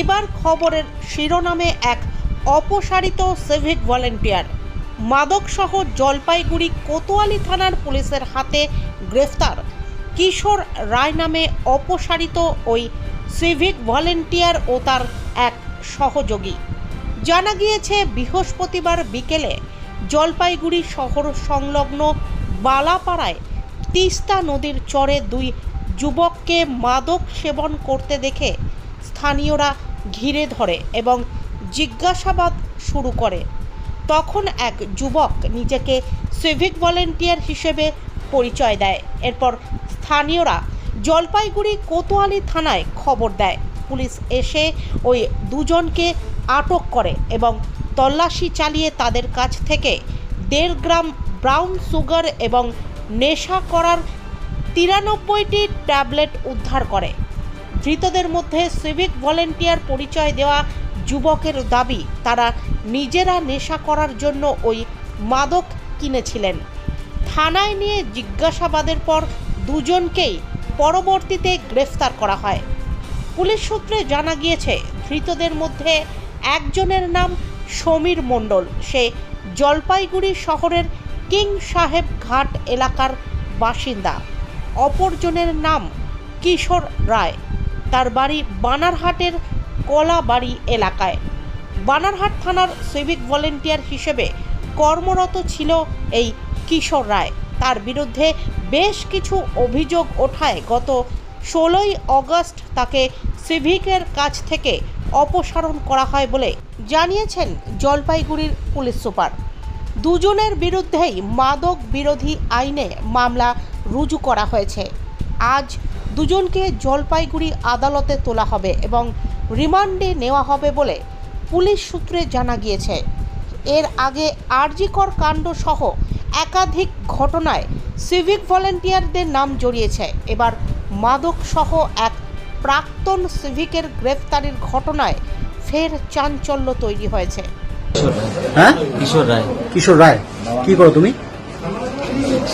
এবার খবরের শিরোনামে এক অপসারিত সিভিক ভলেন্টিয়ার মাদকসহ জলপাইগুড়ি কোতোয়ালি থানার পুলিশের হাতে গ্রেফতার। কিশোর রায় নামে অপসারিত ওই সিভিক ভলেন্টিয়ার ও তার এক সহযোগী। জানা গিয়েছে, বৃহস্পতিবার বিকেলে জলপাইগুড়ি শহর সংলগ্ন বালাপাড়ায় তিস্তা নদীর চরে দুই যুবককে মাদক সেবন করতে দেখে স্থানীয়রা ঘিরে ধরে এবং জিজ্ঞাসাবাদ শুরু করে। তখন এক যুবক নিজেকে সিভিক ভলেন্টিয়ার হিসেবে পরিচয় দেয়। এরপর স্থানীয়রা জলপাইগুড়ি কোতোয়ালি থানায় খবর দেয়। পুলিশ এসে ওই দুজনকে আটক করে এবং তল্লাশি চালিয়ে তাদের কাছ থেকে দেড় গ্রাম ব্রাউন সুগার এবং নেশা করার তিরানব্বইটি ট্যাবলেট উদ্ধার করে। ধৃতদের মধ্যে সিভিক ভলেন্টিয়ার পরিচয় দেওয়া যুবকের দাবি, তারা নিজেরা নেশা করার জন্য ওই মাদক কিনেছিলেন। থানায় নিয়ে জিজ্ঞাসাবাদের পর দুজনকেই পরবর্তীতে গ্রেফতার করা হয়। পুলিশ সূত্রে জানা গিয়েছে, ধৃতদের মধ্যে একজনের নাম সমীর মণ্ডল। সে জলপাইগুড়ি শহরের কিং সাহেব ঘাট এলাকার বাসিন্দা। অপরজনের নাম কিশোর রায়। তার বাড়ি বানারহাটের কলাবাড়ি এলাকায়। বানারহাট থানার সিভিক ভলেন্টিয়ার হিসেবে কর্মরত ছিল এই কিশোর রায়। তার বিরুদ্ধে বেশ কিছু অভিযোগ ওঠায় গত ষোলোই অগস্ট তাকে সিভিকের কাছ থেকে অপসারণ করা হয় বলে জানিয়েছেন জলপাইগুড়ির পুলিশ সুপার। দুজনের বিরুদ্ধেই মাদক বিরোধী আইনে মামলা রুজু করা হয়েছে। আজ দুজনকে জলপাইগুড়ি আদালতে তোলা হবে এবং রিমান্ডে নেওয়া হবে বলে পুলিশ সূত্রে জানা গিয়েছে। এর আগে আরজিকর কাণ্ড সহ একাধিক ঘটনায় সিভিক ভলেন্টিয়ারদের নাম জড়িয়েছে। এবার মাদক সহ এক প্রাক্তন সিভিকের গ্রেফতারির ঘটনায় ফের চাঞ্চল্য তৈরি হয়েছে। কিশোর রায় হ্যাঁ? কিশোর রায়। কিশোর রায়? কি করো তুমি?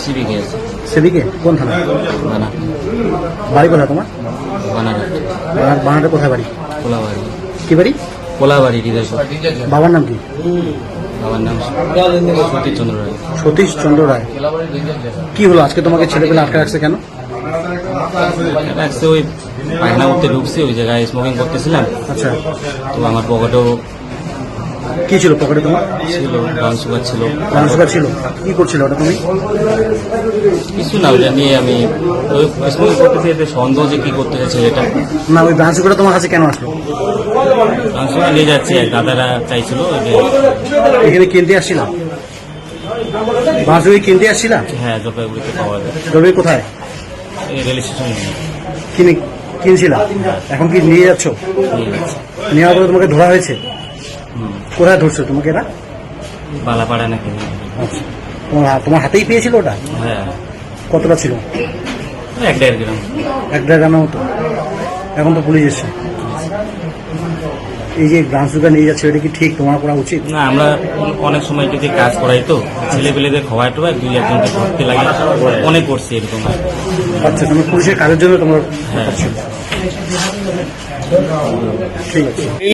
সিভিকে সেদিকে? কোন থানা? বানা। বাড়ি কোথায় তোমার? বানারহাট বানার বানারটা কোথায় বাড়ি? কোলাবাড়ি। কি বাড়ি? কোলাবাড়ি হৃদয়পুর বাবার নাম কি? বাবার নাম রায়। সতীশ চন্দ্র রায়। কি হলো? আজকে তোমাকে আটকে রাখছে কেন? ওই পায়খানা করতে ঢুকছি ওই জায়গায় স্মোকিং করতেছিলাম। আচ্ছা। তো আমার পকেটেও কি ছিল পকেটে তোমার? ছিল ব্রাউন সুগার ছিল। মানুষটা ছিল। কি করছিল ওটা তুমি? কিছু না ওটা নিয়ে আমি ওই স্মোকিং করতেছি এতে সন্দেহ যে কি করতেছে ছেলেটা না ওই করে তোমার কাছে কেন আসলো? ব্রাউন সুগার নিয়ে যাচ্ছি দাদারা চাইছিল এখানে কিনতে আসছিলাম? বাঁশুড়ি কিনতে আসছিলাম? হ্যাঁ জলপাইগুড়িতে পাওয়া যায়। রবি কোথায়? এই রেল স্টেশন। কিনে কিনছিলাম। এখন কি নিয়ে যাচ্ছ। নেওয়ার পরে তোমাকে ধরা হয়েছে? কোথায় ধরছো তোমাকে এরা বালাপাড়া নাকি। আচ্ছা। তোমার হা- তোমার হাতেই পেয়েছিল ওটা? হ্যাঁ। কতটা ছিল? এক দেড় গ্রাম। এক দেড় গ্রামের মতো। এখন তো পুলিশ এসছে। এই যে সুগার নিয়ে যাচ্ছে এটা কি ঠিক তোমার করা উচিত? না আমরা অনেক সময় এটাতে কাজ করাই তো। ছেলে পেলেদের খাওয়াই টোয়াই দুই একজনকে ধরতে লাগে। অনেক করছি এরকম আর কি। আচ্ছা তোমার পুলিশের কাজের জন্য তোমার হ্যাঁ। ছিল ঠিক আছে।